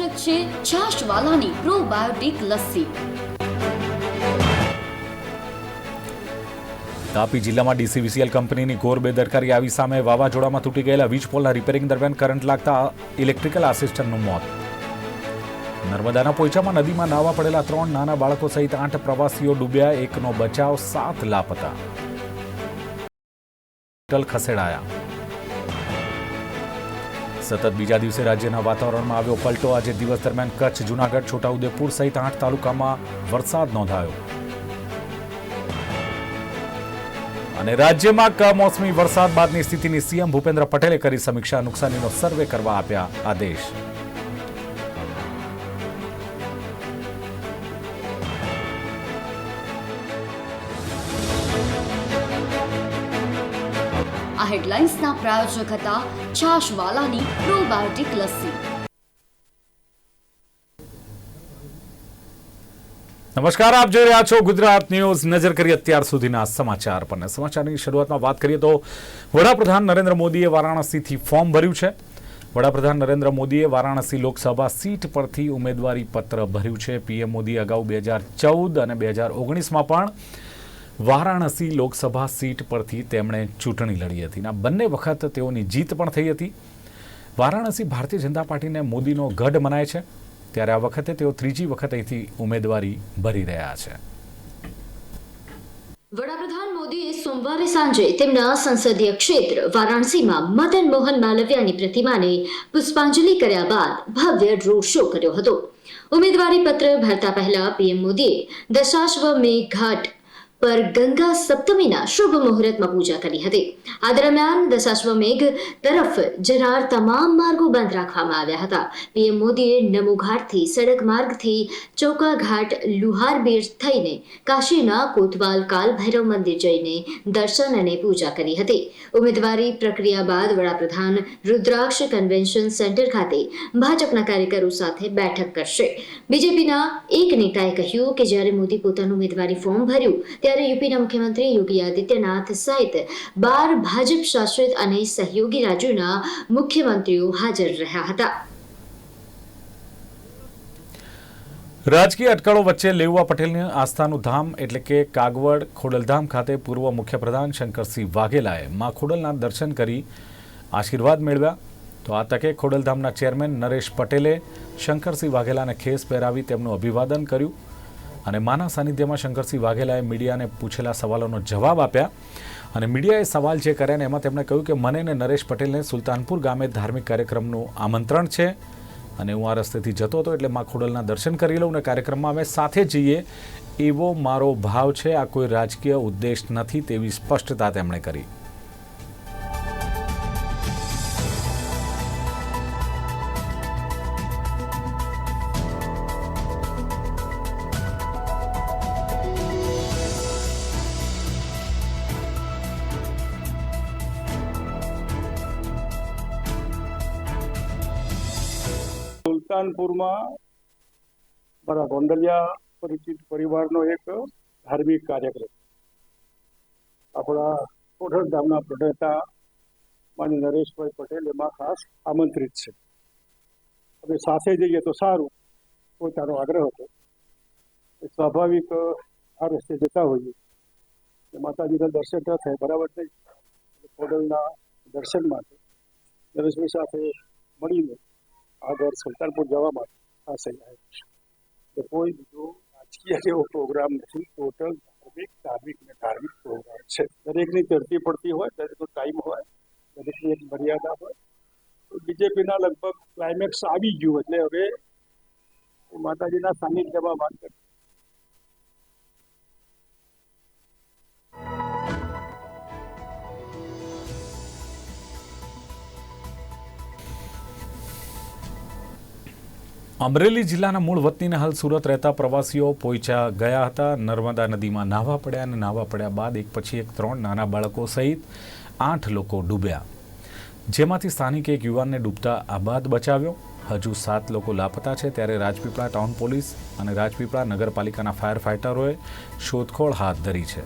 પ્રાયોજક છે છાશવાલાની પ્રોબાયોટિક લસ્સી. તાપી જિલ્લામાં ડીસીવીસીએલ કંપનીની ઘોર બેદરકારી આવી સામે વાવાઝોડામાં તૂટી ગયેલા વીજ પોલના રિપેરિંગ દરમિયાન કરંટ લાગતા ઇલેક્ટ્રિકલ આસિસ્ટન્ટનું મોત. નર્મદાના પોઈચામાં નદીમાં નાવા પડેલા ત્રણ નાના બાળકો સહિત આઠ પ્રવાસીઓ ડૂબ્યા, એકનો બચાવ, સાત લાપતા. ખસેડાયા. સતત બીજા દિવસે રાજ્યના વાતાવરણમાં આવ્યો પલટો. આજે દિવસ દરમિયાન કચ્છ, જૂનાગઢ, છોટાઉદેપુર સહિત આઠ તાલુકામાં વરસાદ નોંધાયો. અને રાજ્યમાં કમોસમી વરસાદ બાદની સ્થિતિની સીએમ ભૂપેન્દ્ર પટેલે કરી સમીક્ષા. નુકસાનીનો સર્વે કરવા આપ્યા આદેશ. હેડલાઇન્સના પ્રાયોજક હતા છાશવાલાની પ્રોબાયોટિક લસ્સી. નમસ્કાર, આપ જોઈ રહ્યા છો ગુજરાત ન્યૂઝ. નજર કરી અત્યાર સુધીના સમાચાર પર. સમાચારની શરૂઆતમાં વાત કરીએ તો વડાપ્રધાન નરેન્દ્ર મોદીએ વારાણસીથી ફોર્મ ભર્યું છે. વડાપ્રધાન નરેન્દ્ર મોદીએ વારાણસી લોકસભા સીટ પરથી ઉમેદવારી પત્ર ભર્યું છે. પીએમ મોદી અગાઉ બે હજાર ચૌદ અને બે હજાર ઓગણીસમાં પણ વારાણસી લોકસભા સીટ પરથી તેમણે ચૂંટણી લડી હતી. આ બંને વખત તેઓની જીત પણ થઈ હતી. વારાણસી ભારતીય જનતા પાર્ટીને મોદીનો ગઢ મનાય છે. ત્યારે આ વખતે તેઓ ત્રીજી વખત અહીંથી ઉમેદવારી ભરી રહ્યા છે. વડાપ્રધાન મોદીએ સોમવારે સાંજે તેમના સંસદીય ક્ષેત્ર વારાણસીમાં મદન મોહન માલવ્યાની પ્રતિમાને પુષ્પાંજલિ કર્યા બાદ ભવ્ય રોડ શો કર્યો હતો. ઉમેદવારી પત્ર ભરતા પહેલા પીએમ મોદીએ દશાશ્વમેઘ ઘાટ પર ગંગા સપ્તમીના શુભ મુહૂર્તમાં પૂજા કરી હતી. આ દરમિયાન દશાશ્વમેઘ તરફ જનાર તમામ માર્ગો બંધ રાખવામાં આવ્યા હતા. પીએમ મોદીએ નમો ઘાટથી, સડક માર્ગથી, ચોકા ઘાટ, લુહાર થઈને કાશીના કોતવાલ કાલ ભૈરવ મંદિર જઈને દર્શન અને પૂજા કરી હતી. ઉમેદવારી પ્રક્રિયા બાદ વડાપ્રધાન રુદ્રાક્ષ કન્વેન્શન સેન્ટર ખાતે ભાજપના કાર્યકરો સાથે બેઠક કરશે. બીજેપીના એક નેતાએ કહ્યું કે જ્યારે મોદી પોતાનું ઉમેદવારી ફોર્મ ભર્યું યુપીના મુખ્યમંત્રી યોગી આદિત્યનાથ સહિત બાર ભાજપ શાસિત અને સહયોગી રાજ્યોના મુખ્યમંત્રીઓ હાજર રહ્યા હતા. રાજકીય અટકળો વચ્ચે લેઉવા પટેલની આસ્થાનું ધામ એટલે કે કાગવડ ખોડલધામ ખાતે પૂર્વ મુખ્યપ્રધાન શંકરસિંહ વાઘેલાએ મા ખોડલના દર્શન કરી આશીર્વાદ મેળવ્યા. તો આ તકે ખોડલધામના ચેરમેન નરેશ પટેલે શંકરસિંહ વાઘેલાને ખેસ પહેરાવી તેમનું અભિવાદન કર્યું. અને માના સાનિધ્યમાં શંકરસિંહ વાઘેલાએ મીડિયાને પૂછેલા સવાલોનો જવાબ આપ્યા અને મીડિયાએ સવાલ જે કર્યા ને એમાં તેમણે કહ્યું કે મને ને નરેશ પટેલને સુલતાનપુર ગામે ધાર્મિક કાર્યક્રમનું આમંત્રણ છે અને હું આ રસ્તેથી જતો હતો એટલે માખોડલના દર્શન કરી લઉં અને કાર્યક્રમમાં અમે સાથે જઈએ એવો મારો ભાવ છે. આ કોઈ રાજકીય ઉદ્દેશ નથી તેવી સ્પષ્ટતા તેમણે કરી. સુલતાનપુરમાં મારા ગોંડલિયા પરિચિત પરિવારનો એક ધાર્મિક કાર્યક્રમ. આપણા કોઠળ ગામના પ્રણેતા માની નરેશભાઈ પટેલ એમાં ખાસ આમંત્રિત છે. હવે સાથે જઈએ તો સારું. પોતાનો આગ્રહ હતો. સ્વાભાવિક આ રસ્તે જતા હોઈએ. માતાજીના દર્શન ન થાય, બરાબર નહીં હોટલના દર્શન માટે નરેશભાઈ સાથે મળીને આગળ સુલતાનપુર જવા માટે આ જાય છે. કોઈ બીજો રાજકીય જેવો પ્રોગ્રામ નથી. ટોટલ ધાર્મિક ધાર્મિક ને ધાર્મિક પ્રોગ્રામ છે. દરેકની ચડતી પડતી હોય, દરેકનો ટાઈમ હોય, દરેકની એક મર્યાદા હોય. તો બીજેપીના લગભગ ક્લાઇમેક્સ આવી ગયું. એટલે હવે માતાજીના સાનિધ્યમાં વાત કરી અમરેલી જિલ્લાના મૂળ વતનીને હાલ સુરત રહેતા પ્રવાસીઓ પોઈચા ગયા હતા. નર્મદા નદીમાં નાહવા પડ્યા અને નાહવા પડ્યા બાદ એક પછી એક ત્રણ નાના બાળકો સહિત આઠ લોકો ડૂબ્યા. જેમાંથી સ્થાનિક એક યુવાનને ડૂબતા આબાદ બચાવ્યો. હજુ સાત લોકો લાપતા છે ત્યારે રાજપીપળા ટાઉન પોલીસ અને રાજપીપળા નગરપાલિકાના ફાયર ફાઇટરોએ શોધખોળ હાથ ધરી છે.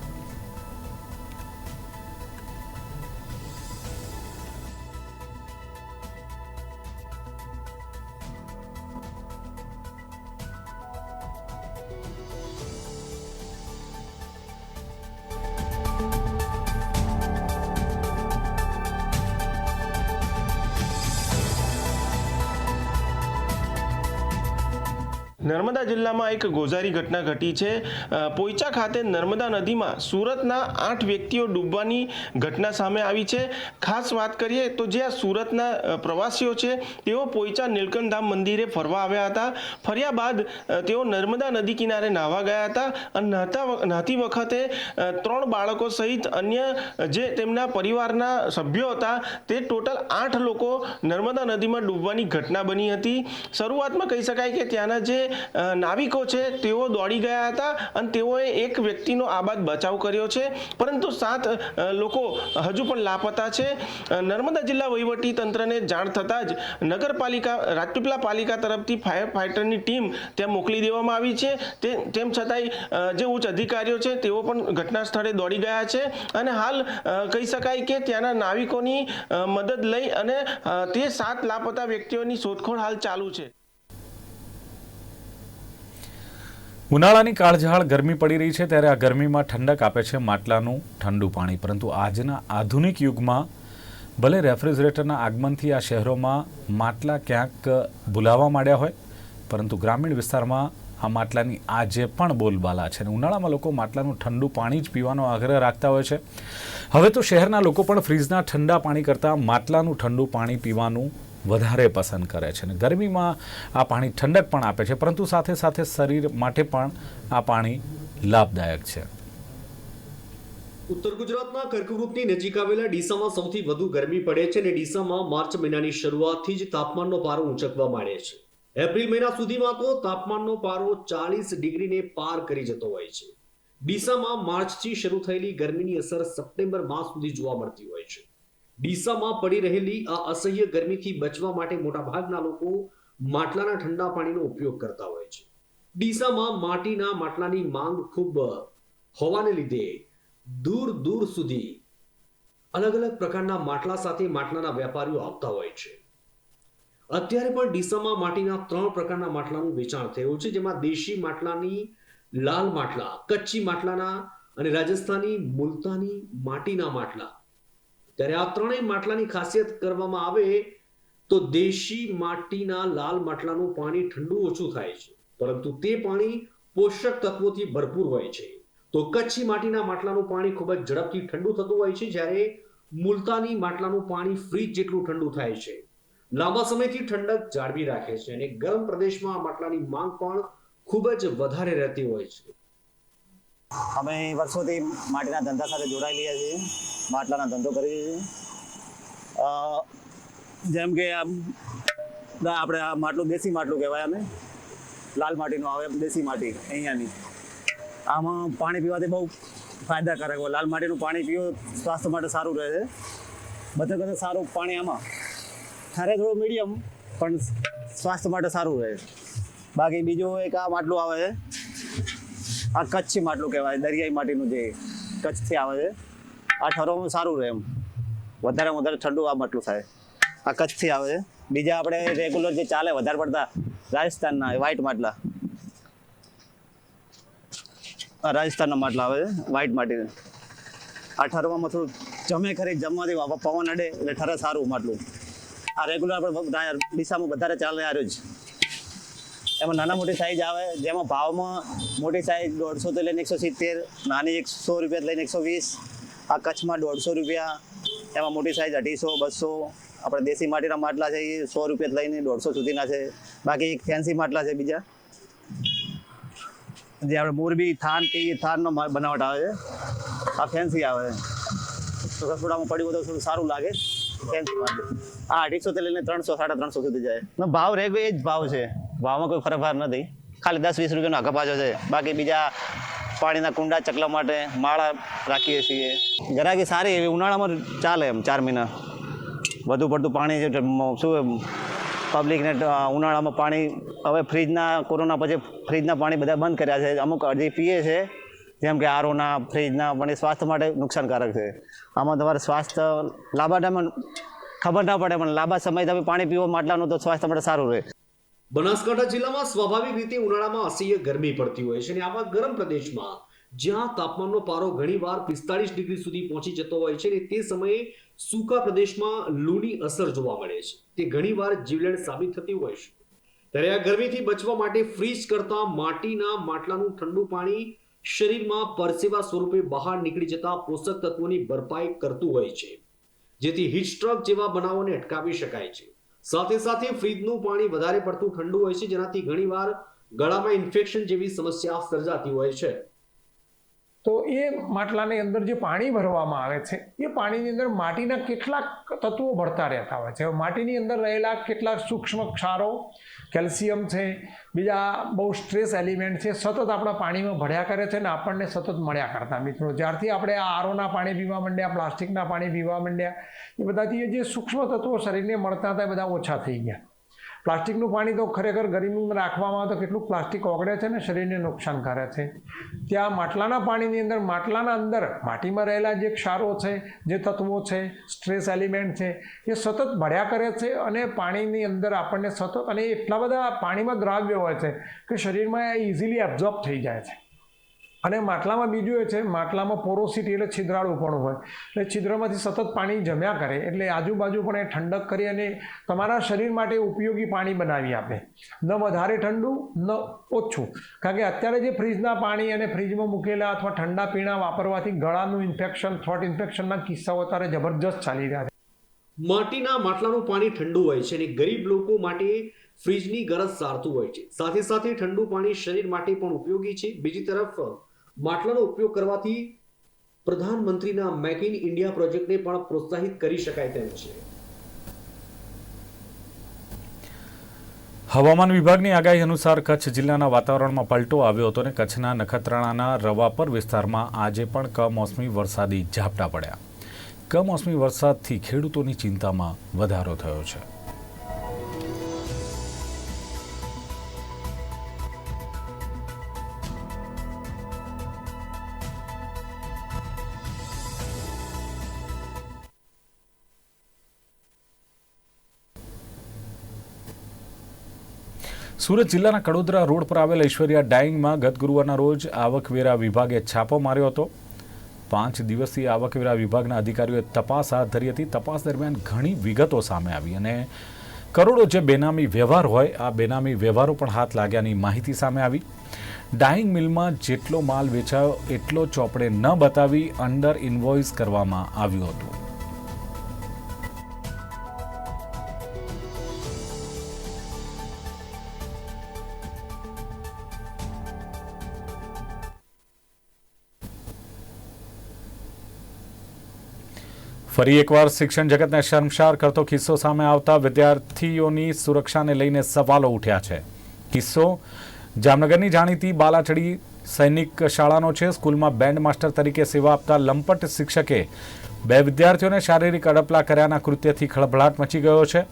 નર્મદા જિલ્લામાં એક ગોઝારી ઘટના ઘટી છે. પોઈચા ખાતે નર્મદા નદીમાં સુરતના આઠ વ્યક્તિઓ ડૂબવાની ઘટના સામે આવી છે. ખાસ વાત કરીએ તો જે આ સુરતના પ્રવાસીઓ છે, તેઓ પોઈચા નીલકંઠધામ મંદિરે ફરવા આવ્યા હતા. ફર્યા બાદ તેઓ નર્મદા નદી કિનારે નાહવા ગયા હતા અને નહાતા નહાતી વખતે ત્રણ બાળકો સહિત અન્ય જે તેમના પરિવારના સભ્યો હતા, તે ટોટલ આઠ લોકો નર્મદા નદીમાં ડૂબવાની ઘટના બની હતી. શરૂઆતમાં કહી શકાય કે ત્યાંના જે નાવિકો છે, તેઓ દોડી ગયા હતા અને તેઓએ એક વ્યક્તિનો આબાદ બચાવ કર્યો છે. પરંતુ સાત લોકો હજુ પણ લાપતા છે. નર્મદા જિલ્લા વહીવટી તંત્રને જાણ થતાં જ નગરપાલિકા, રાજપીપલા પાલિકા તરફથી ફાયર ફાઇટરની ટીમ ત્યાં મોકલી દેવામાં આવી છે. તે, તેમ છતાંય જે ઉચ્ચ અધિકારીઓ છે, તેઓ પણ ઘટના સ્થળે દોડી ગયા છે. અને હાલ કહી શકાય કે ત્યાંના નાવિકોની મદદ લઈ અને તે સાત લાપતા વ્યક્તિઓની શોધખોળ હાલ ચાલુ છે. ઉનાળાની કાળઝાળ ગરમી પડી રહી છે ત્યારે આ ગરમીમાં ઠંડક આપે છે માટલાનું ઠંડુ પાણી. પરંતુ આજના આધુનિક યુગમાં ભલે રેફ્રિજરેટરના આગમનથી આ શહેરોમાં માટલા ક્યાંક ભૂલાવા માંડ્યા હોય, પરંતુ ગ્રામીણ વિસ્તારમાં આ માટલાની આજે પણ બોલબાલા છે અને ઉનાળામાં લોકો માટલાનું ઠંડુ પાણી જ પીવાનો આગ્રહ રાખતા હોય છે. હવે તો શહેરના લોકો પણ ફ્રીજના ઠંડા પાણી કરતાં માટલાનું ઠંડુ પાણી પીવાનું વધારે પસંદ કરે છે અને ગરમીમાં આ પાણી ઠંડક પણ આપે છે, પરંતુ સાથે સાથે શરીર માટે પણ આ પાણી લાભદાયક છે. ઉત્તર ગુજરાતના કર્કવૃતની નજીક આવેલા ડીસામાં સૌથી વધુ ગરમી પડે છે અને ડીસામાં માર્ચ મહિનાની શરૂઆતથી જ તાપમાનનો પારો ઊંચકવા માંડે છે. એપ્રિલ મહિના સુધીમાં તો તાપમાનનો પારો ચાલીસ ડિગ્રીને પાર કરી જતો હોય છે. ડીસામાં માર્ચથી શરૂ થયેલી ગરમીની અસર સપ્ટેમ્બર માસ સુધી જોવા મળતી હોય છે. ડીસામાં પડી રહેલી આ અસહ્ય ગરમીથી બચવા માટે મોટાભાગના લોકો માટલાના ઠંડા પાણીનો ઉપયોગ કરતા હોય છે. ડીસામાં માટીના માટલાની માંગ ખૂબ હોવાને લીધે દૂર દૂર સુધી અલગ અલગ પ્રકારના માટલા સાથે માટલાના વેપારીઓ આવતા હોય છે. અત્યારે પણ ડીસામાં માટીના ત્રણ પ્રકારના માટલાનું વેચાણ થયું છે, જેમાં દેશી માટલાની લાલ માટલા, કચ્છી માટલાના અને રાજસ્થાની મુલતાની માટીના માટલા ત્યારે આ ત્રણેય માટલાની ખાસિયત કરવામાં આવે તો દેશી માટીના લાલ માટલાનું પાણી ઠંડુ ઓછું થાય છે. પરંતુ તે પાણી પોષક તત્વોથી ભરપૂર હોય છે. તો કચ્છી માટીના માટલાનું પાણી ખૂબ જ ઝડપથી ઠંડુ થતું હોય છે, જ્યારે મુલતાની માટલાનું પાણી ફ્રીજ જેટલું ઠંડુ થાય છે. લાંબા સમયથી ઠંડક જાળવી રાખે છે અને ગરમ પ્રદેશમાં માટલાની માંગ પણ ખૂબ જ વધારે રહેતી હોય છે. અમે વર્ષોથી માટીના ધંધા સાથે જોડાયેલા છીએ, માટલાના ધંધો કરીએ છીએ. જેમ કે આમ આપણે આ માટલું દેશી માટલું કહેવાય અમે લાલ માટીનું આવે દેશી માટી, અહીંયાની. આમાં પાણી પીવાથી બહુ ફાયદાકારક હોય. લાલ માટીનું પાણી પીવો સ્વાસ્થ્ય માટે સારું રહે છે. બધે બધે સારું પાણી આમાં. ખારે થોડું મીડિયમ પણ સ્વાસ્થ્ય માટે સારું રહે. બાકી બીજું એક આ માટલું આવે છે. આ કચ્છી માટલું કહેવાય, દરિયાઈ માટીનું જે કચ્છથી આવે છે. આ ઠરવામાં સારું રહે એમ. વધારે વધારે ઠંડુ આ માટલું થાય. આ કચ્છથી આવે છે. બીજા આપણે રેગ્યુલર જે ચાલે વધારે પડતા રાજસ્થાનના વ્હાઇટ માટલા. રાજસ્થાનના માટલા આવે છે વ્હાઇટ માટી આ ઠરવામાં થોડું જમે ખરી, જમવાથી પવન અડે એટલે ઠરે સારું માટલું. આ રેગ્યુલર આપણે દિશામાં વધારે ચાલે આ જ એમાં નાના મોટી સાઈઝ આવે, જેમાં ભાવમાં મોટી સાઈઝ દોઢસો થી લઈને એકસો સિત્તેર, નાની એકસો રૂપિયા લઈને એકસો વીસ, આ કચ્છમાં દોઢસો રૂપિયા, એમાં મોટી સાઈઝ અઢીસો, બસો, આપણે દેશી માટીના માટલા છે એ સો રૂપિયા લઈને દોઢસો સુધીના છે. બાકી એક ફેન્સી માટલા છે બીજા. જે આપણે મોરબી થાન કે એ થાનનો બનાવટ આવે છે. આ ફેન્સી આવે. છે તો પડ્યું તો સારું લાગે. ફેન્સી માટલું. આ અઢીસો થી લઈને ત્રણસો, સાડા ત્રણસો સુધી જાય. ભાવ રહે એ જ ભાવ છે. ભાવમાં કોઈ ફરફાર નથી. ખાલી દસ વીસ રૂપિયાનો અગપાજો છે. બાકી બીજા પાણીના કુંડા, ચકલા માટે માળા રાખીએ છીએ. ગરાકી સારી એવી ઉનાળામાં ચાલે એમ ચાર મહિના. વધુ પડતું પાણી છે શું પબ્લિકને ઉનાળામાં પાણી, હવે ફ્રીજના, કોરોના પછી ફ્રીજના પાણી બધા બંધ કર્યા છે. અમુક અરજી પીએ છે, જેમ કે આરોના, ફ્રીજના, પણ એ સ્વાસ્થ્ય માટે નુકસાનકારક છે. આમાં તમારે સ્વાસ્થ્ય લાંબા ટાઈમે ખબર ના પડે, પણ લાંબા સમય તમે પાણી પીવો, માટલાનું તો સ્વાસ્થ્ય માટે સારું રહે. બનાસકાંઠા જિલ્લામાં સ્વાભાવિક રીતે ઉનાળામાં અસહ્ય ગરમી પડતી હોય છે અને આવા ગરમ પ્રદેશમાં જ્યાં તાપમાનનો પારો ઘણીવાર પિસ્તાળીસ ડિગ્રી સુધી પહોંચી જતો હોય છે અને તે સમયે સૂકા પ્રદેશમાં લૂની અસર જોવા મળે છે. તે ઘણીવાર જીવલેણ સાબિત થતી હોય છે. ત્યારે આ ગરમીથી બચવા માટે ફ્રીજ કરતા માટીના માટલાનું ઠંડુ પાણી શરીરમાં પરસેવા સ્વરૂપે બહાર નીકળી જતા પોષક તત્વોની ભરપાઈ કરતું હોય છે, જેથી હીટ સ્ટ્રોક જેવા બનાવોને અટકાવી શકાય છે. સાથે સાથે ફ્રીજનું પાણી વધારે પડતું ઠંડુ હોય છે, જેનાથી ઘણીવાર ગળામાં ઇન્ફેક્શન જેવી સમસ્યા સર્જાતી હોય છે. તો એ માટલાની અંદર જે પાણી ભરવામાં આવે છે, એ પાણીની અંદર માટીના કેટલાક તત્વો ભળતા રહેતા હોય છે. માટીની અંદર રહેલા કેટલાક સૂક્ષ્મ ક્ષારો, કેલ્શિયમ છે બીજા બહુ સ્ટ્રેસ એલિમેન્ટ છે. સતત આપણા પાણીમાં ભળ્યા કરે છે ને આપણને સતત મળ્યા કરતા મિત્રો. જ્યારથી આપણે આ આરોના પાણી પીવા માંડ્યા, પ્લાસ્ટિકના પાણી પીવા માંડ્યા, એ બધાથી જે સૂક્ષ્મ તત્વો શરીરને મળતા હતા એ બધા ઓછા થઈ ગયા. પ્લાસ્ટિકનું પાણી તો ખરેખર ગરમીમાં રાખવામાં તો કેટલું પ્લાસ્ટિક ઓગળે છે ને શરીરને નુકસાન કરે છે. ત્યાં માટલાના પાણીની અંદર, માટલાના અંદર માટીમાં રહેલા જે ક્ષારો છે, જે તત્વો છે, સ્ટ્રેસ એલિમેન્ટ છે, એ સતત ભળ્યા કરે છે અને પાણીની અંદર આપણને સતત અને એટલા બધા પાણીમાં દ્રાવ્ય હોય છે કે શરીરમાં ઇઝીલી એબ્ઝોર્બ થઈ જાય છે. અને માટલામાં બીજું એ છે, માટલામાં પોરોસિટી એટલે છિદ્રાળુપણું હોય. એટલે છિદ્રમાંથી સતત પાણી જમ્યા કરે, એટલે આજુબાજુ પણ એ ઠંડક કરી અને તમારા શરીર માટે ઉપયોગી પાણી બનાવી આપે. ન વધારે ઠંડુ, ન ઓછું. કારણ કે અત્યારે જે ફ્રીજના પાણી અને ફ્રીજમાં મૂકેલા અથવા ઠંડા પીણા વાપરવાથી ગળાનું ઇન્ફેક્શન, થ્રોટ ઇન્ફેક્શનના કિસ્સાઓ અત્યારે જબરજસ્ત ચાલી રહ્યા છે. માટીના માટલાનું પાણી ઠંડુ હોય છે અને ગરીબ લોકો માટે ફ્રીજની ગરજ સારતું હોય છે. સાથે સાથે ઠંડુ પાણી શરીર માટે પણ ઉપયોગી છે. બીજી તરફ માટલાનો ઉપયોગ કરવાથી પ્રધાનમંત્રીના મેક ઇન ઇન્ડિયા પ્રોજેક્ટને પણ પ્રોત્સાહિત કરી શકાય તેમ છે. હવામાન વિભાગની આગાહી અનુસાર કચ્છ જિલ્લાના વાતાવરણમાં પલટો આવ્યો હતો અને કચ્છના નખત્રાણાના રવાપર વિસ્તારમાં આજે પણ કમોસમી વરસાદી ઝાપટા પડ્યા. કમોસમી વરસાદથી ખેડૂતોની ચિંતામાં વધારો થયો છે. સુરત જિલ્લાના કડોદરા રોડ પર આવેલ ઐશ્વર્યા ડાઇંગમાં ગત ગુરુવારના રોજ આવકવેરા વિભાગે છાપો માર્યો હતો. પાંચ દિવસથી આવકવેરા વિભાગના અધિકારીઓએ તપાસ હાથ ધરી હતી. તપાસ દરમિયાન ઘણી વિગતો સામે આવી અને કરોડો જે બેનામી વ્યવહાર હોય, આ બેનામી વ્યવહારો પણ હાથ લાગ્યાની માહિતી સામે આવી. ડાઇંગ મિલમાં જેટલો માલ વેચાયો, એટલો ચોપડે ન બતાવી અંડર ઇન્વોઇસ કરવામાં આવ્યું હતું. ફરી એકવાર શિક્ષણ જગતને શર્મસાર કરતો કિસ્સો સામે આવતા વિદ્યાર્થીઓની સુરક્ષાને લઈને સવાલો ઉઠ્યા છે. કિસ્સો, જામનગરની જાણીતી બાલાચડી સૈનિક શાળાનો છે. સ્કૂલમાં બેન્ડ માસ્ટર તરીકે સેવા આપતા લંપટ શિક્ષકે બે વિદ્યાર્થીઓને શારીરિક અડપલા કર્યાના કૃત્યથી ખળભળાટ મચી ગયો છે.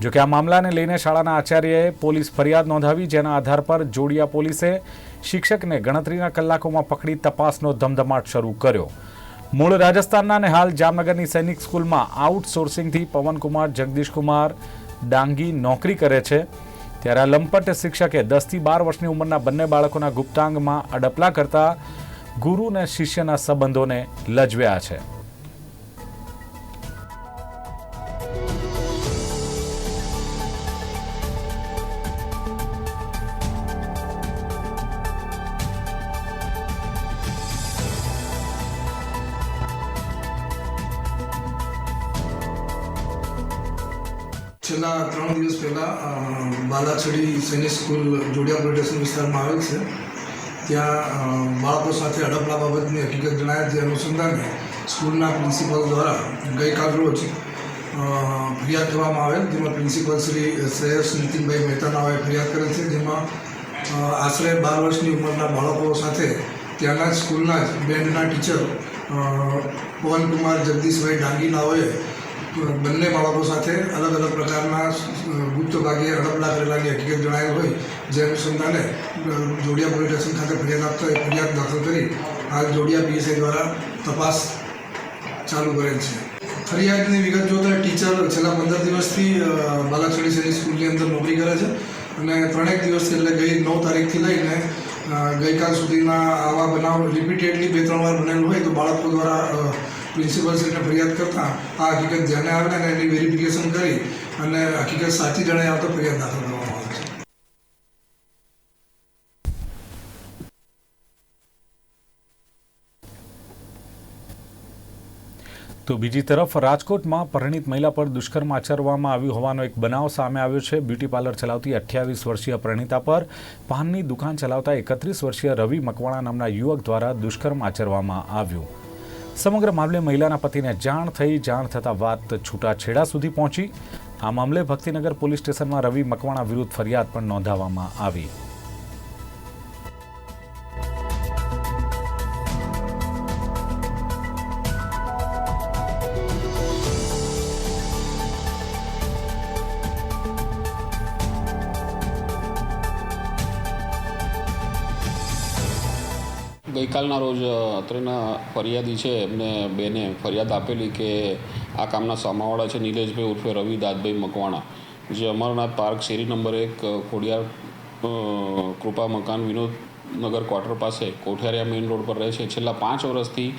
જોકે આ મામલાને લઈને શાળાના આચાર્યએ પોલીસ ફરિયાદ નોંધાવી, જેના આધાર પર જોડિયા પોલીસે શિક્ષકને ગણતરીના કલાકોમાં પકડી તપાસનો ધમધમાટ શરૂ કર્યો. મૂળ રાજસ્થાનના અને હાલ જામનગરની સૈનિક સ્કૂલમાં આઉટસોર્સિંગથી પવનકુમાર, જગદીશકુમાર ડાંગી નોકરી કરે છે. ત્યારે આ લંપટ શિક્ષકે દસથી બાર વર્ષની ઉંમરના બંને બાળકોના ગુપ્તાંગમાં અડપલા કરતા ગુરુ અને શિષ્યના સંબંધોને લજવ્યા છે. છેલ્લા ત્રણ દિવસ પહેલાં બાલાછડી સૈનિક સ્કૂલ જોડિયા પોલીસ વિસ્તારમાં આવેલ છે. ત્યાં બાળકો સાથે અડપલા બાબતની હકીકત જણાય જે અનુસંધાને સ્કૂલના પ્રિન્સિપલ દ્વારા ગઈકાલ રોજ ફરિયાદ કરવામાં આવેલ, જેમાં પ્રિન્સિપલ શ્રી શ્રેયસ નીતિનભાઈ મહેતા નાઓએ ફરિયાદ કરેલ છે, જેમાં આશરે બાર વર્ષની ઉંમરના બાળકો સાથે ત્યાંના જ સ્કૂલના જ બેન્ડના ટીચર પવનકુમાર જગદીશભાઈ ડાંગી નાઓએ બંને બાળકો સાથે અલગ અલગ પ્રકારના ગુપ્ત ભાગે હડપલા કરેલાની હકીકત જણાયેલ હોય, જે અનુસંધાને જોડિયા પોલીસ સ્ટેશન ખાતે ફરિયાદ આપતા એ ફરિયાદ દાખલ કરી હાલ જોડિયા પીએસઆઈ દ્વારા તપાસ ચાલુ કરેલ છે. ફરિયાદની વિગત જોતા ટીચર છેલ્લા પંદર દિવસથી બાલાછડી સૈનિક સ્કૂલની અંદર નોકરી કરે છે અને ત્રણેક દિવસથી એટલે ગઈ નવ તારીખથી લઈને ગઈકાલ સુધીના આવા બનાવ રિપીટેડલી બે ત્રણ વાર બનેલું હોય તો બાળકો દ્વારા પ્રિન્સિપલ ફરિયાદ કરતાં આ હકીકત ધ્યાને આવે અને એની વેરિફિકેશન કરી અને હકીકત સાચી જણાય આવતો ફરિયાદ દાખલ કરવામાં આવે છે. તો બીજી તરફ રાજકોટમાં પરિણીત મહિલા પર દુષ્કર્મ આચરવામાં આવ્યું હોવાનો એક બનાવ સામે આવ્યો છે. બ્યુટી પાર્લર ચલાવતી અઠ્યાવીસ વર્ષીય પ્રણીતા પર પાનની દુકાન ચલાવતા એકત્રીસ વર્ષીય રવિ મકવાણા નામના યુવક દ્વારા દુષ્કર્મ આચરવામાં આવ્યું. સમગ્ર મામલે મહિલાના પતિને જાણ થઈ, જાણ થતાં વાત છૂટાછેડા સુધી પહોંચી. આ મામલે ભક્તિનગર પોલીસ સ્ટેશનમાં રવિ મકવાણા વિરુદ્ધ ફરિયાદ પણ નોંધાવવામાં આવી. ગઈકાલના રોજ અત્રેના ફરિયાદી છે, એમને બેને ફરિયાદ આપેલી કે આ કામના સામાવાળા છે નિલેશભાઈ ઉર્ફે રવિ દાદભાઈ મકવાણા. જે અમરનાથ પાર્ક શેરી નંબર એક ખોડિયાર કૃપા મકાન વિનોદનગર ક્વાર્ટર પાસે કોઠિયારિયા મેઇન રોડ પર રહે છે. છેલ્લા પાંચ વર્ષથી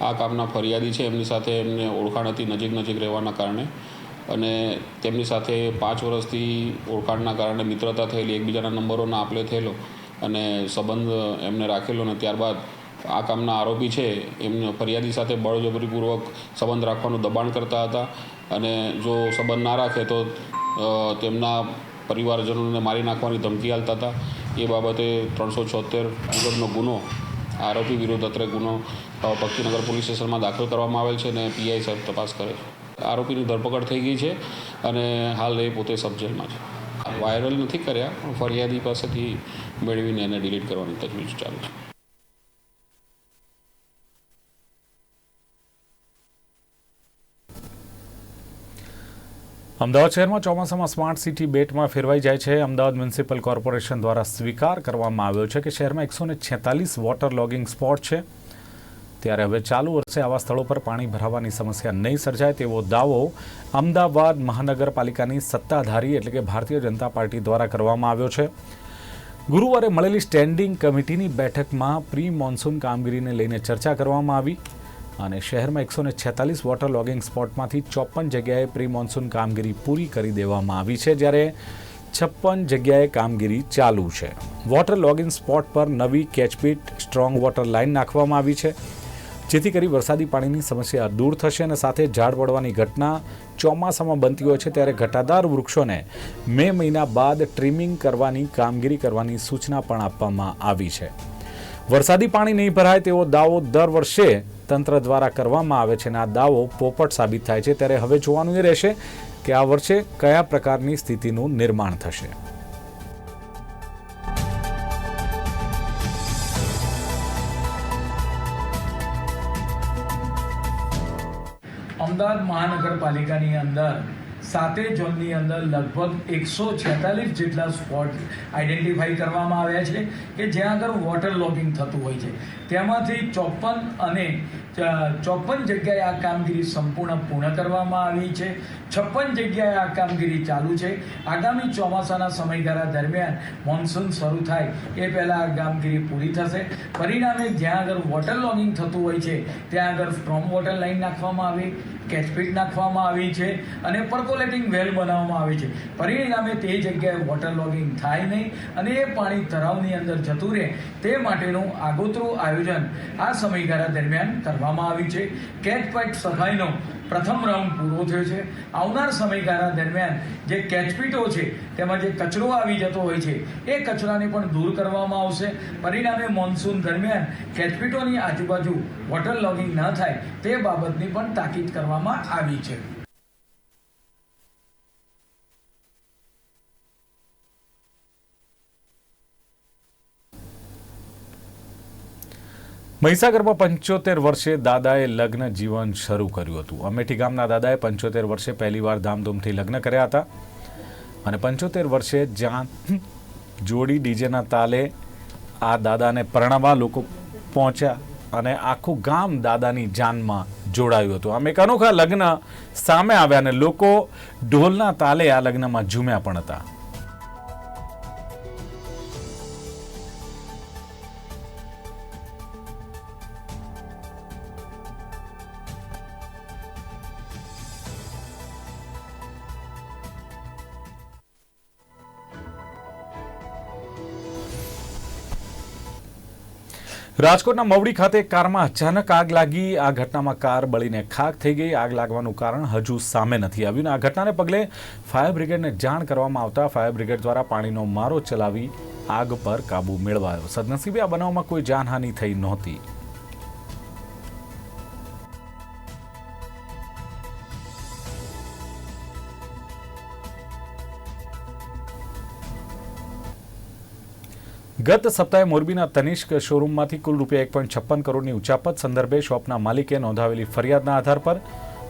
આ કામના ફરિયાદી છે. એમની સાથે એમને ઓળખાણ હતી નજીક નજીક રહેવાના કારણે. અને તેમની સાથે પાંચ વર્ષથી ઓળખાણના કારણે મિત્રતા થયેલી, એકબીજાના નંબરોના આપલે થયેલો અને સંબંધ એમને રાખેલો અને ત્યારબાદ આ કામના આરોપી છે, એમને ફરિયાદી સાથે બળજબરીપૂર્વક સંબંધ રાખવાનું દબાણ કરતા હતા અને જો સંબંધ ના રાખે તો તેમના પરિવારજનોને મારી નાખવાની ધમકી આપતા હતા. એ બાબતે ત્રણસો છોતેર મુજબનો ગુનો, આરોપી વિરુદ્ધ અત્રે ગુનો પક્ષીનગર પોલીસ સ્ટેશનમાં દાખલ કરવામાં આવેલ છે અને પીઆઈ સાહેબ તપાસ કરે છે. આરોપીની ધરપકડ થઈ ગઈ છે અને હાલ એ પોતે સબજેલમાં છે. વાયરલ નથી કર્યા, પણ ફરિયાદી પાસેથી મેળવીને એને ડિલીટ કરવાની તજવીજ ચાલુ છે. અમદાવાદ શહેરમાં ચોમાસામાં સ્માર્ટ સિટી બેટમાં ફેરવાઈ જાય છે. અમદાવાદ મ્યુનિસિપલ કોર્પોરેશન દ્વારા સ્વીકાર કરવામાં આવ્યો છે કે શહેરમાં એકસો છેતાલીસ વોટર લોગિંગ સ્પોટ છે. ત્યારે હવે ચાલુ વર્ષે આવા સ્થળો પર પાણી ભરાવાની સમસ્યા નહીં સર્જાય તેવો દાવો અમદાવાદ મહાનગરપાલિકાની સત્તાધારી એટલે કે ભારતીય જનતા પાર્ટી દ્વારા કરવામાં આવ્યો છે. ગુરુવારે મળેલી સ્ટેન્ડિંગ કમિટીની બેઠકમાં પ્રી મોન્સૂન કામગીરીને લઈને ચર્ચા કરવામાં આવી. અને શહેરમાં એકસો ને છેતાલીસ વોટર લોગિંગ સ્પોટમાંથી ચોપન જગ્યાએ પ્રી મોન્સૂન કામગીરી પૂરી કરી દેવામાં આવી છે, જ્યારે છપ્પન જગ્યાએ કામગીરી ચાલુ છે. વોટર લોગિંગ સ્પોટ પર નવી કેચપીટ સ્ટ્રોંગ વોટર લાઇન નાખવામાં આવી છે. જેથી કરી વરસાદી પાણીની સમસ્યા દૂર થશે અને સાથે ઝાડ પડવાની ઘટના ચોમાસામાં બનતી હોય છે, ત્યારે ઘટાદાર વૃક્ષોને મે મહિના બાદ ટ્રીમિંગ કરવાની કામગીરી કરવાની સૂચના પણ આપવામાં આવી છે. વરસાદી પાણી નહીં ભરાય તેવો દાવો દર વર્ષે તંત્ર દ્વારા કરવામાં આવે છે અને આ દાવો પોપટ સાબિત થાય છે. ત્યારે હવે જોવાનું એ રહેશે કે આ વર્ષે કયા પ્રકારની સ્થિતિનું નિર્માણ થશે. અમદાવાદ મહાનગરપાલિકાની અંદર સાતે ઝોનની અંદર લગભગ એકસો છેતાલીસ જેટલા સ્પોટ આઈડેન્ટિફાઈ કરવામાં આવ્યા છે કે જ્યાં આગળ વોટર લોગિંગ થતું હોય છે. તેમાંથી ચોપન અને ચોપન જગ્યાએ આ કામગીરી સંપૂર્ણ પૂર્ણ કરવામાં આવી છે. છપ્પન જગ્યાએ આ કામગીરી ચાલુ છે. આગામી ચોમાસાના સમયગાળા દરમિયાન મોન્સૂન શરૂ થાય એ પહેલાં આ કામગીરી પૂરી થશે. પરિણામે જ્યાં આગળ વોટર લોગિંગ થતું હોય છે, ત્યાં આગળ સ્ટ્રોમ વોટર લાઇન નાખવામાં આવી કેચપીટ નાખવામાં આવી છે અને પર્કોલેટિંગ વેલ બનાવવામાં આવી છે. પરિણામે તે જગ્યાએ વોટર લોગિંગ થાય નહીં અને એ પાણી તળાવની અંદર જતું રહે તે માટેનું આગોતરું આયોજન આ સમયગાળા દરમિયાન કરવામાં આવ્યું છે. કેચ કેચપેટ સફાઈનો પ્રથમ રાઉન્ડ પૂરો થયો છે. આવનાર સમયગાળા દરમિયાન જે કેચપીટો છે, તેમાં જે કચરો આવી જતો હોય છે, એ કચરાને પણ દૂર કરવામાં આવશે. પરિણામે મોન્સૂન દરમિયાન કેચપીટોની આજુબાજુ વોટર લોગિંગ ન થાય તે બાબતની પણ તાકીદ કરવામાં આવી છે. મહીસાગરમાં પંચોતેર વર્ષે દાદાએ લગ્ન જીવન શરૂ કર્યું હતું. અમેઠી ગામના દાદાએ પંચોતેર વર્ષે પહેલીવાર ધામધૂમથી લગ્ન કર્યા હતા અને પંચોતેર વર્ષે જ્યાં જોડી ડીજેના તાલે આ દાદાને પરણાવવા લોકો પહોંચ્યા અને આખું ગામ દાદાની જાનમાં જોડાયું હતું. આમ એક અનોખા લગ્ન સામે આવ્યા અને લોકો ઢોલના તાલે આ લગ્નમાં ઝૂમ્યા પણ હતા. રાજકોટના મવડી ખાતે કારમાં અચાનક આગ લાગી. આ ઘટનામાં કાર બળીને ખાક થઈ ગઈ. આગ લાગવાનું કારણ હજુ સામે નથી આવ્યું આ ઘટનાને પગલે ફાયર બ્રિગેડને જાણ કરવામાં આવતા ફાયર બ્રિગેડ દ્વારા પાણીનો મારો ચલાવી આગ પર કાબુ મેળવાયો. સદનસીબે આ બનાવમાં કોઈ જાનહાનિ થઈ નહોતી. ગત સપ્તાહે મોરબીના તનિષ્ક શોરૂમમાંથી કુલ રૂપિયા એક પોઈન્ટ છપ્પન કરોડની ઉચાપત સંદર્ભે શોપના માલિકે નોંધાવેલી ફરિયાદના આધાર પર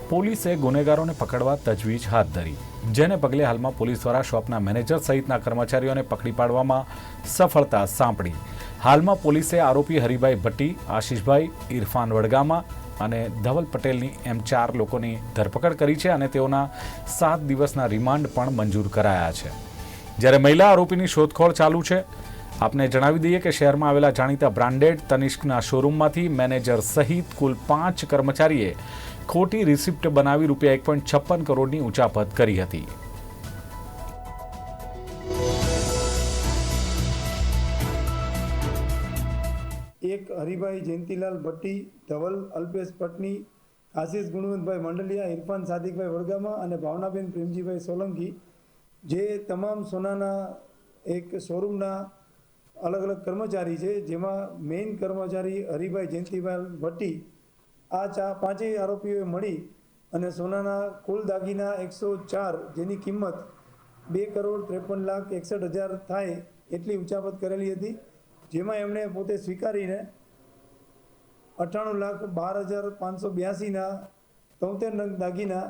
પોલીસે ગુનેગારોને પકડવા તજવીજ હાથ ધરી. જેને પગલે હાલમાં પોલીસ દ્વારા શોપના મેનેજર સહિતના કર્મચારીઓને પકડી પાડવામાં સફળતા સાંપડી. હાલમાં પોલીસે આરોપી હરિભાઈ ભટ્ટી, આશીષભાઈ ઇરફાન વડગામા અને ધવલ પટેલની એમ ચાર લોકોની ધરપકડ કરી છે અને તેઓના સાત દિવસના રિમાન્ડ પણ મંજૂર કરાયા છે. જ્યારે મહિલા આરોપીની શોધખોળ ચાલુ છે આપને જણાવી દઈએ કે શહેરમાં આવેલા જાણીતા બ્રાન્ડેડ તનિષ્કના શોરૂમમાંથી મેનેજર સહિત કુલ પાંચ કર્મચારીએ ખોટી રિસિપ્ટ બનાવી રૂપિયા એક પોઈન્ટ છપ્પન કરોડની ઉચાપત કરી હતી. એક હરિભાઈ જયંતિલાલ ભટ્ટી, ધવલ અલ્પેશ ભટ્ટની, આશીષ ગુણવંતભાઈ મંડલિયા, ઇરફાન સાદિકભાઈ વડગામા અને ભાવનાબેન પ્રેમજીભાઈ સોલંકી, જે તમામ સોનાના એક શોરૂમના અલગ અલગ કર્મચારી છે, જેમાં મેઇન કર્મચારી હરિભાઈ જયંતિભાઈ ભટ્ટી, આ ચા પાંચેય આરોપીઓએ મળી અને સોનાના કુલ દાગીના એકસો ચાર, જેની કિંમત બે કરોડ ત્રેપન લાખ એકસઠ હજાર થાય એટલી ઉંચાપત કરેલી હતી, જેમાં એમણે પોતે સ્વીકારીને અઠ્ઠાણું લાખ બાર હજાર પાંચસો બ્યાસીના તોતેર નંગ દાગીના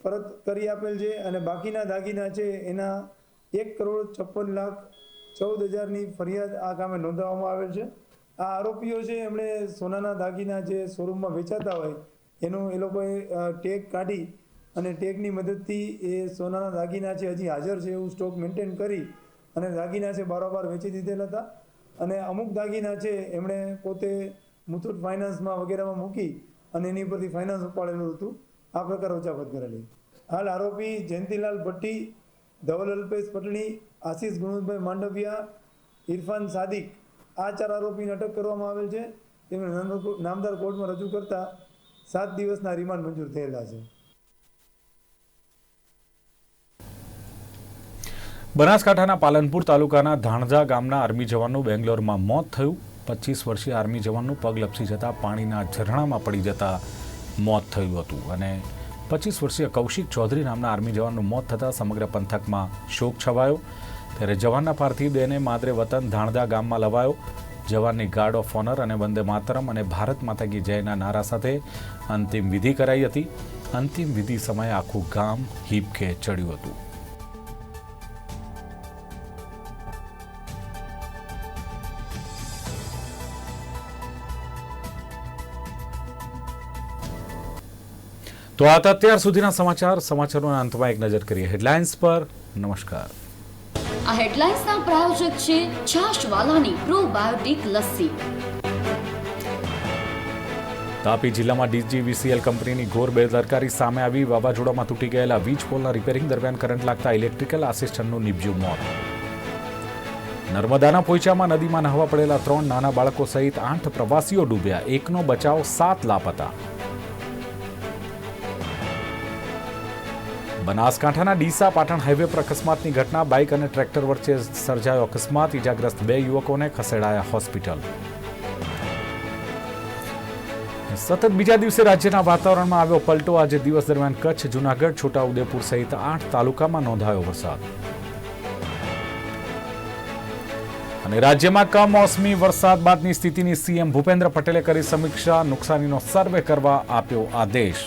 પરત કરી આપેલ છે અને બાકીના દાગીના છે એના એક કરોડ છપ્પન લાખ ચૌદ હજારની ફરિયાદ આ કામે નોંધાવવામાં આવેલ છે. આ આરોપીઓ છે, એમણે સોનાના દાગીના જે શોરૂમમાં વેચાતા હોય, એનું એ લોકોએ ટેગ કાઢી અને ટેગની મદદથી એ સોનાના દાગીના છે, હજી હાજર છે એવું સ્ટોક મેન્ટેન કરી અને દાગીના છે બારોબાર વેચી દીધેલા હતા. અને અમુક દાગીના છે, એમણે પોતે મુથુટ ફાઇનાન્સમાં વગેરેમાં મૂકી અને એની ઉપરથી ફાઇનાન્સ ઉપાડેલું હતું. આ પ્રકાર ઉચાપત કરેલી. હાલ આરોપી જયંતિલાલ ભટ્ટી ધવલ અલ્પેશ પટણી, આશીષ ગુણવંતભાઈ માંડવિયા, ઇરફાન સાદિક, આ ચાર આરોપીને અટક કરવામાં આવેલ છે. નામદાર- નામદાર કોર્ટમાં રજૂ કરતા સાત દિવસના રિમાન્ડ મંજૂર થયેલા છે. બનાસકાંઠાના પાલનપુર તાલુકાના ધાણજા ગામના આર્મી જવાનનું બેંગ્લોરમાં મોત થયું. પચીસ વર્ષીય આર્મી જવાનનું પગ લપસી જતા પાણીના ઝરણામાં પડી જતા મોત થયું હતું. અને પચીસ વર્ષીય કૌશિક ચૌધરી નામના આર્મી જવાનનું મોત થતાં સમગ્ર પંથકમાં શોક છવાયો. ત્યારે જવાનના પાર્થિવ દેહને માદરે વતન ધાણદા ગામમાં લવાયો. જવાનની ગાર્ડ ઓફ ઓનર અને વંદે માતરમ અને ભારત માતા કી જયના નારા સાથે અંતિમ વિધિ કરાઈ હતી. અંતિમ વિધિ સમયે આખું ગામ હિપકે ચડ્યું હતું. તો આ અત્યાર સુધીના સમાચાર. સમાચારોના અંતમાં એક નજર કરીએ. હેડલાઇન્સ પર નમસ્કાર. આ હેડલાઇન્સના પ્રાયોજક છે છાશવાલાની પ્રોબાયોટિક લસ્સી. તાપી જિલ્લામાં ડીજીવીસીએલ કંપનીની ઘોર બેદરકારી સામે આવી. વાવાઝોડામાં તૂટી ગયેલા વીજ પોલના રિપેરિંગ દરમિયાન કરંટ લાગતા ઇલેક્ટ્રિકલ આસિસ્ટન્ટનું નિપજ્યું મોત. નર્મદાના પોઈચામાં નદીમાં નહાવા પડેલા ત્રણ નાના બાળકો સહિત આઠ પ્રવાસીઓ ડૂબ્યા. એકનો બચાવ સાત લાપતા બનાસકાંઠાના ડીસા પાટણ હાઈવે પર અકસ્માતની ઘટના, બાઇક અને ટ્રેક્ટર વચ્ચે સર્જાયો અકસ્માત, ઇજાગ્રસ્ત બે યુવકોને ખસેડાયા હોસ્પિટલ. સતત બીજા દિવસે રાજ્યના વાતાવરણમાં આવ્યો પલટો. આજે દિવસ દરમિયાન કચ્છ, જૂનાગઢ, છોટાઉદેપુર સહિત આઠ તાલુકામાં નોંધાયો વરસાદ. અને રાજ્યમાં કમોસમી વરસાદ બાદની સ્થિતિની સીએમ ભૂપેન્દ્ર પટેલે કરી સમીક્ષા. નુકસાનીનો સર્વે કરવા આપ્યો આદેશ.